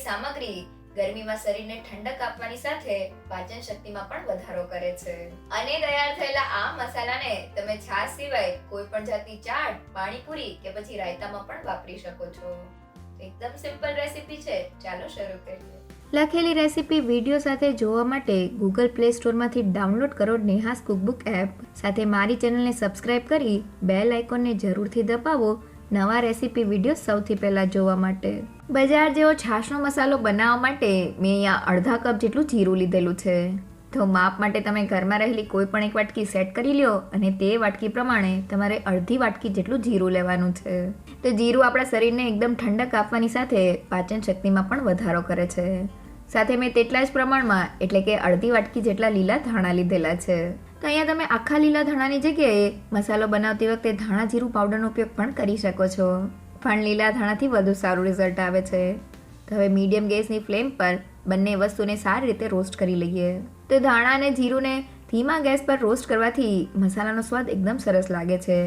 સામગ્રી ગરમીમાં શરીરને ઠંડક આપવાની સાથે પાચન શક્તિમાં પણ વધારો કરે છે. અને તૈયાર થયેલા આ મસાલાને તમે છાશ સિવાય કોઈ પણ જાતની ચાટ, પાણીપુરી કે પછી રાયતામાં પણ વાપરી શકો છો. એકદમ સિમ્પલ રેસીપી છે. ચાલો શરૂ કરીએ. લખેલી રેસીપી વીડિયો સાથે જોવા માટે ગૂગલ પ્લે સ્ટોરમાંથી ડાઉનલોડ કરો નેહાસ કુકબુક એપ સાથે મારી ચેનલને સબસ્ક્રાઇબ કરી બેલ આઇકોનને જરૂરથી દબાવો નવા રેસીપી વીડિયો સૌથી પહેલાં જોવા માટે. બજાર જેવો છાશનો મસાલો બનાવવા માટે મેં અહીંયા અડધા કપ જેટલું જીરું લીધેલું છે. તો માપ માટે તમે ઘરમાં રહેલી કોઈ પણ એક વાટકી સેટ કરી લ્યો અને તે વાટકી પ્રમાણે તમારે અડધી વાટકી જેટલું જીરું લેવાનું છે. તો જીરું આપણા શરીરને એકદમ ઠંડક આપવાની સાથે પાચન શક્તિમાં પણ વધારો કરે છે. સાથે મેં તેટલા જ પ્રમાણમાં એટલે કે અડધી વાટકી જેટલા લીલા ધાણા લીધેલા છે. તો અહીંયા તમે આખા લીલા ધાણાની જગ્યાએ મસાલો બનાવતી વખતે ધાણા જીરું પાવડરનો ઉપયોગ પણ કરી શકો છો. પણ લીલા ધાણાથી વધુ સારું રિઝલ્ટ આવે છે. તો હવે મીડિયમ ગેસની ફ્લેમ પર બંને વસ્તુને સારી રીતે રોસ્ટ કરી લઈએ. તો ધાણા અને જીરુંને ધીમા ગેસ પર રોસ્ટ કરવાથી મસાલાનો સ્વાદ એકદમ સરસ લાગે છે.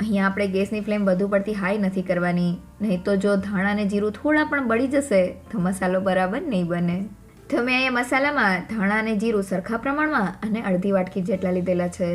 અહીંયા આપણે ગેસની ફ્લેમ વધુ પડતી હાઈ નથી કરવાની. નહીં તો જો ધાણા અને જીરું થોડા પણ બળી જશે, તો મસાલો બરાબર નહીં બને. તો મેં અહીંયા મસાલામાં ધાણા અને જીરું સરખા પ્રમાણમાં અને અડધી વાટકી જેટલા લીધેલા છે.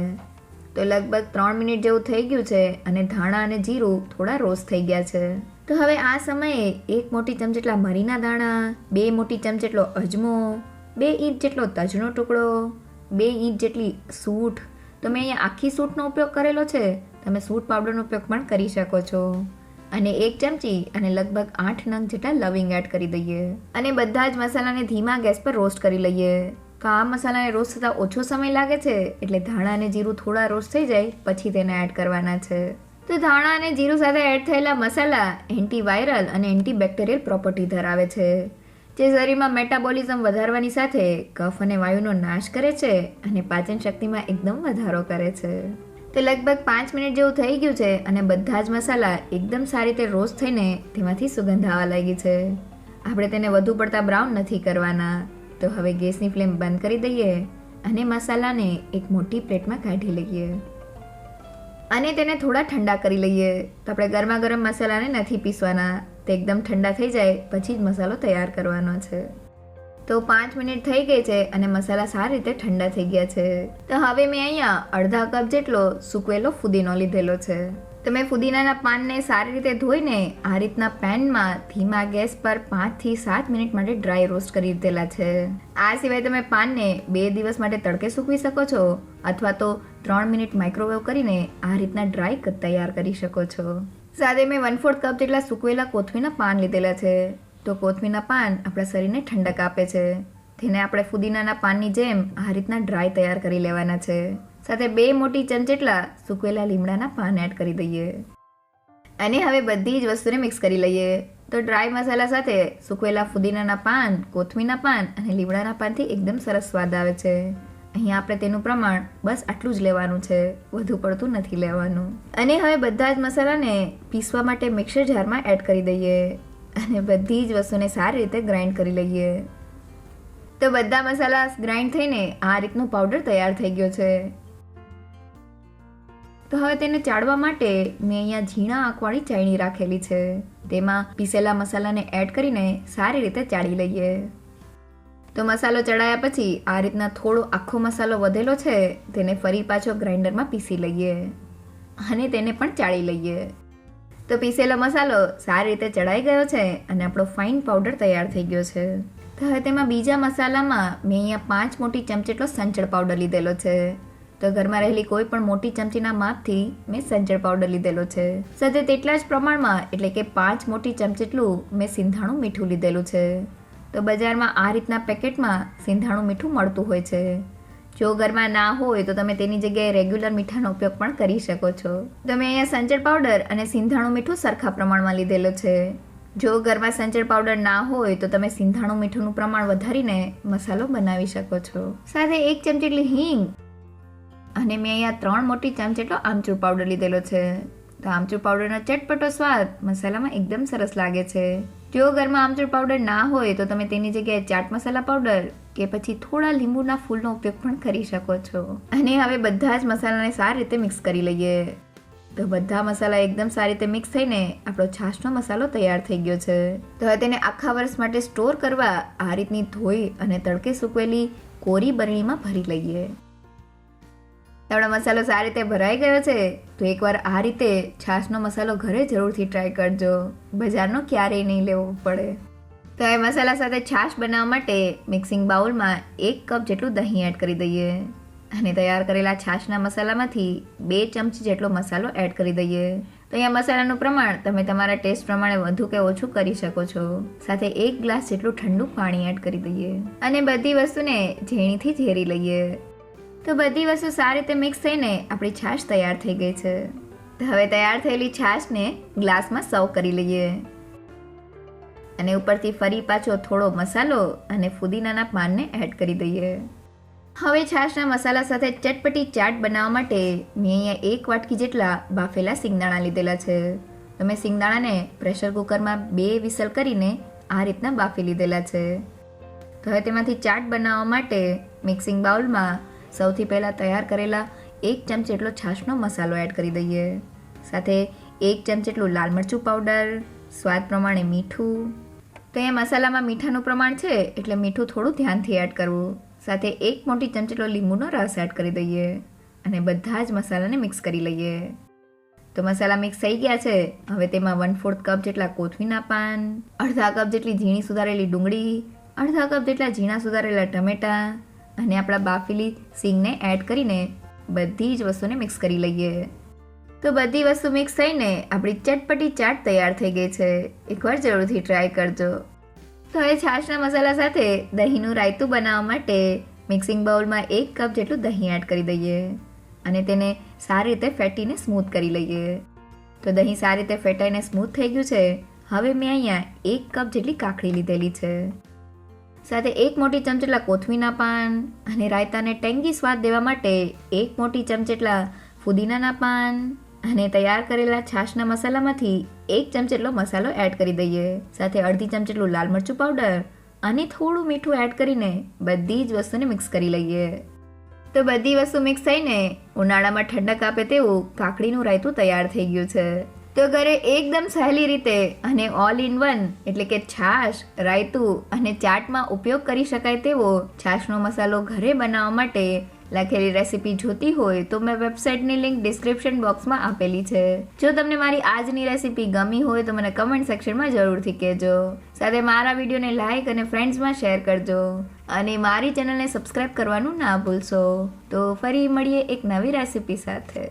તો લગભગ ત્રણ મિનિટ જેવું થઈ ગયું છે અને ધાણા અને જીરું થોડા રોસ્ટ થઈ ગયા છે. તો હવે આ સમયે એક મોટી ચમચ જેટલા મરીના દાણા, બે મોટી ચમચ જેટલો અજમો, બે ઇંચ જેટલો તજનો ટુકડો, બે ઇંચ જેટલી સૂટ તો મેં અહીંયા આખી સૂટનો ઉપયોગ કરેલો છે. તમે સૂટ પાવડરનો ઉપયોગ પણ કરી શકો છો. અને એક ચમચી અને લગભગ આઠ નંગ જેટલા લવિંગ એડ કરી દઈએ. અને બધા જ મસાલાને ધીમા ગેસ પર રોસ્ટ કરી લઈએ. તો આ મસાલાને રોસ્ટ થતાં ઓછો સમય લાગે છે? એટલે ધાણા અને જીરું થોડા રોસ્ટ થઈ જાય, પછી તેને એડ કરવાના છે. તો ધાણા અને જીરું સાથે એડ થયેલા મસાલા એન્ટીવાયરલ અને એન્ટીબેક્ટેરિયલ પ્રોપર્ટી ધરાવે છે, જે શરીરમાં મેટાબોલિઝમ વધારવાની સાથે કફ અને વાયુનો નાશ કરે છે અને પાચન શક્તિમાં એકદમ વધારો કરે છે. તે લગભગ પાંચ મિનિટ જેવું થઈ ગયું છે અને બધા જ મસાલા એકદમ સારી રીતે રોસ્ટ થઈને તેમાંથી સુગંધ આવવા લાગી છે. આપણે તેને વધુ પડતા બ્રાઉન નથી કરવાના. તો હવે ગેસની ફ્લેમ બંધ કરી દઈએ અને મસાલાને એક મોટી પ્લેટમાં કાઢી લઈએ. અને તેને થોડા ઠંડા કરી લઈએ. તો આપણે ગરમા ગરમ મસાલાને નથી પીસવાના. તે એકદમ ઠંડા થઈ જાય, પછી જ મસાલો તૈયાર કરવાનો છે. તો પાંચ મિનિટ થઈ ગઈ છે અને મસાલા સારી રીતે ઠંડા થઈ ગયા છે. તો હવે મેં અહીંયા અડધા કપ જેટલો સૂકવેલો ફુદીનો લીધેલો છે. તો મેં ફુદીનાના પાનને સારી રીતે ધોઈને આ રીતના પેનમાં ધીમા ગેસ પર પાંચથી સાત મિનિટ માટે ડ્રાય રોસ્ટ કરી દીધેલા છે. આ સિવાય તમે પાનને બે દિવસ માટે તડકે સૂકવી શકો છો અથવા તો ત્રણ મિનિટ માઇક્રોવેવ કરીને આ રીતના ડ્રાય તૈયાર કરી શકો છો. સાથે મેં વન ફોર્થ કપ જેટલા સૂકવેલા કોથમીના પાન લીધેલા છે. તો કોથમીના પાન આપણા શરીરને ઠંડક આપે છે. તેને આપણે ફુદીનાના પાનની જેમ આ રીતના ડ્રાય તૈયાર કરી લેવાના છે. સાથે બે મોટી ચમચેટલા સૂકવેલા લીમડાના પાન એડ કરી દઈએ. અને હવે બધી જ વસ્તુને મિક્સ કરી લઈએ. તો ડ્રાય મસાલા સાથે સૂકવેલા ફુદીનાના પાન કોથમીના પાન અને લીમડાના પાનથી એકદમ સરસ સ્વાદ આવે છે. અહીંયા આપણે તેનું પ્રમાણ બસ આટલું જ લેવાનું છે. વધુ પડતું નથી લેવાનું. અને હવે બધા જ મસાલાને પીસવા માટે મિક્સર જારમાં એડ કરી દઈએ. અને બધી જ વસ્તુને સારી રીતે ગ્રાઇન્ડ કરી લઈએ. તો બધા મસાલા ગ્રાઇન્ડ થઈને આ રીતનો પાવડર તૈયાર થઈ ગયો છે. તો હવે તેને ચાળવા માટે મેં અહીંયા ઝીણા આંકવાળી ચાયણી રાખેલી છે. તેમાં પીસેલા મસાલાને એડ કરીને સારી રીતે ચાળી લઈએ. તો મસાલો ચડાયા પછી આ રીતના થોડો આખો મસાલો વધેલો છે, તેને ફરી પાછો ગ્રાઇન્ડરમાં પીસી લઈએ અને તેને પણ ચાળી લઈએ. તો પીસેલો મસાલો સારી રીતે ચડાઈ ગયો છે અને આપણો ફાઇન પાવડર તૈયાર થઈ ગયો છે. તો હવે તેમાં બીજા મસાલામાં મેં અહીંયા પાંચ મોટી ચમચેટલો સંચળ પાવડર લીધેલો છે. તો ઘરમાં રહેલી કોઈ પણ મોટી ચમચીના માપથી મેં સંચળ પાવડર લીધેલો છે. સાથે તેટલા જ પ્રમાણમાં એટલે કે પાંચ મોટી ચમચી જેટલું મેં સિંધાણું મીઠું લીધેલું છે. તો બજારમાં આ રીતના પેકેટમાં સિંધાણું મીઠું મળતું હોય છે. જો ઘરમાં ના હોય તો તમે તેની જગ્યાએ રેગ્યુલર મીઠાનો ઉપયોગ પણ કરી શકો છો. તમે અહીંયા સંચળ પાવડર અને સિંધાણું મીઠું સરખા પ્રમાણમાં લીધેલો છે. જો ઘરમાં સંચળ પાવડર ના હોય તો તમે સિંધાણું મીઠુંનું પ્રમાણ વધારીને મસાલો બનાવી શકો છો. સાથે એક ચમચી એટલી હિંગ અને મેં અહીંયા ત્રણ મોટી ચમચ જેટલો આમચૂર પાવડર લીધેલો છે. તો આમચૂર પાવડરનો ચટપટો સ્વાદ મસાલામાં એકદમ સરસ લાગે છે. જો ઘરમાં આમચૂર પાવડર ના હોય તો તમે તેની જગ્યાએ ચાટ મસાલા પાવડર કે પછી થોડા લીંબુના ફૂલનો ઉપયોગ પણ કરી શકો છો. અને હવે બધા જ મસાલાને સારી રીતે મિક્સ કરી લઈએ. તો બધા મસાલા એકદમ સારી રીતે મિક્સ થઈને આપણો છાશનો મસાલો તૈયાર થઈ ગયો છે. તો હવે તેને આખા વર્ષ માટે સ્ટોર કરવા આ રીતની ધોઈ અને તડકે સૂકવેલી કોરી બરણીમાં ભરી લઈએ. આપણો મસાલો સારી રીતે ભરાઈ ગયો છે, તો એકવાર આ રીતે છાશનો મસાલો ઘરે જરૂરથી ટ્રાય કરજો. બજારનો ક્યારેય નહીં લેવો પડે. તો એ મસાલા સાથે છાશ બનાવવા માટે મિક્સિંગ બાઉલમાં એક કપ જેટલું દહીં એડ કરી દઈએ. અને તૈયાર કરેલા છાશના મસાલામાંથી બે ચમચી જેટલો મસાલો એડ કરી દઈએ. તો અહીંયા મસાલાનું પ્રમાણ તમે તમારા ટેસ્ટ પ્રમાણે વધુ કે ઓછું કરી શકો છો. સાથે એક ગ્લાસ જેટલું ઠંડુ પાણી એડ કરી દઈએ. અને બધી વસ્તુને ઝીણીથી ઝેરી લઈએ. તો બધી વસ્તુ સારી રીતે મિક્સ થઈને આપણી છાશ તૈયાર થઈ ગઈ છે. તો હવે તૈયાર થયેલી છાશને ગ્લાસમાં સર્વ કરી લઈએ. અને ઉપરથી ફરી પાછો થોડો મસાલો અને ફુદીનાના પાનને એડ કરી દઈએ. હવે છાશના મસાલા સાથે ચટપટી ચાટ બનાવવા માટે મેં અહીંયા એક વાટકી જેટલા બાફેલા સિંગદાણા લીધેલા છે. તમે સિંગદાણાને પ્રેશર કુકરમાં બે વિસલ કરીને આ રીતના બાફી લીધેલા છે. તો હવે તેમાંથી ચાટ બનાવવા માટે મિક્સિંગ બાઉલમાં સૌથી પહેલાં તૈયાર કરેલા એક ચમચી જેટલો છાશનો મસાલો એડ કરી દઈએ. સાથે એક ચમચી જેટલું લાલ મરચું પાવડર સ્વાદ પ્રમાણે મીઠું. તો અહીંયા મસાલામાં મીઠાનું પ્રમાણ છે એટલે મીઠું થોડું ધ્યાનથી એડ કરવું. સાથે એક મોટી ચમચી જેટલો લીંબુનો રસ એડ કરી દઈએ અને બધા જ મસાલાને મિક્સ કરી લઈએ. તો મસાલા મિક્સ થઈ ગયા છે. હવે તેમાં વન ફોર્થ કપ જેટલા કોથમીના પાન, અડધા કપ જેટલી ઝીણી સુધારેલી ડુંગળી, અડધા કપ જેટલા ઝીણા સુધારેલા ટમેટાં અને આપણા બાફેલી સિંગને એડ કરીને બધી જ વસ્તુને મિક્સ કરી લઈએ. તો બધી વસ્તુ મિક્સ થઈને આપણી ચટપટી ચાટ તૈયાર થઈ ગઈ છે. એકવાર જરૂરથી ટ્રાય કરજો. તો હવે છાશના મસાલા સાથે દહીંનું રાયતું બનાવવા માટે મિક્સિંગ બાઉલમાં એક કપ જેટલું દહીં એડ કરી દઈએ અને તેને સારી રીતે ફેટીને સ્મૂથ કરી લઈએ. તો દહીં સારી રીતે ફેટાઈને સ્મૂથ થઈ ગયું છે. હવે મેં અહીંયા એક કપ જેટલી કાકડી લીધેલી છે. સાથે એક મોટી ચમચેટલા કોથમીના પાન અને રાયતાને ટેંગી સ્વાદ દેવા માટે એક મોટી ચમચેટલા ફુદીનાના પાન અને તૈયાર કરેલા છાશના મસાલામાંથી એક ચમચેટલો મસાલો એડ કરી દઈએ. સાથે અડધી ચમચેટલું લાલ મરચું પાવડર અને થોડું મીઠું એડ કરીને બધી જ વસ્તુને મિક્સ કરી લઈએ. તો બધી વસ્તુ મિક્સ થઈને ઉનાળામાં ઠંડક આપે તેવું કાકડીનું રાયતું તૈયાર થઈ ગયું છે. તો ઘરે એકદમ સહેલી રીતે અને ઓલ ઇન વન એટલે કે છાશ, રાયતું અને ચાટમાં ઉપયોગ કરી શકાય તેવો છાશનો મસાલો ઘરે બનાવવા માટે લખેલી રેસીપી જોતી હોય તો મેં વેબસાઇટની લિંક ડિસ્ક્રિપ્શન બોક્સમાં આપેલી છે. જો તમને મારી આજની રેસીપી ગમી હોય તો મને કમેન્ટ સેક્શનમાં જરૂરથી કહેજો. સાથે મારા વિડીયોને લાઇક અને ફ્રેન્ડ્સમાં શેર કરજો. અને મારી ચેનલને સબસ્ક્રાઇબ કરવાનું ના ભૂલશો. તો ફરી મળીએ એક નવી રેસીપી સાથે.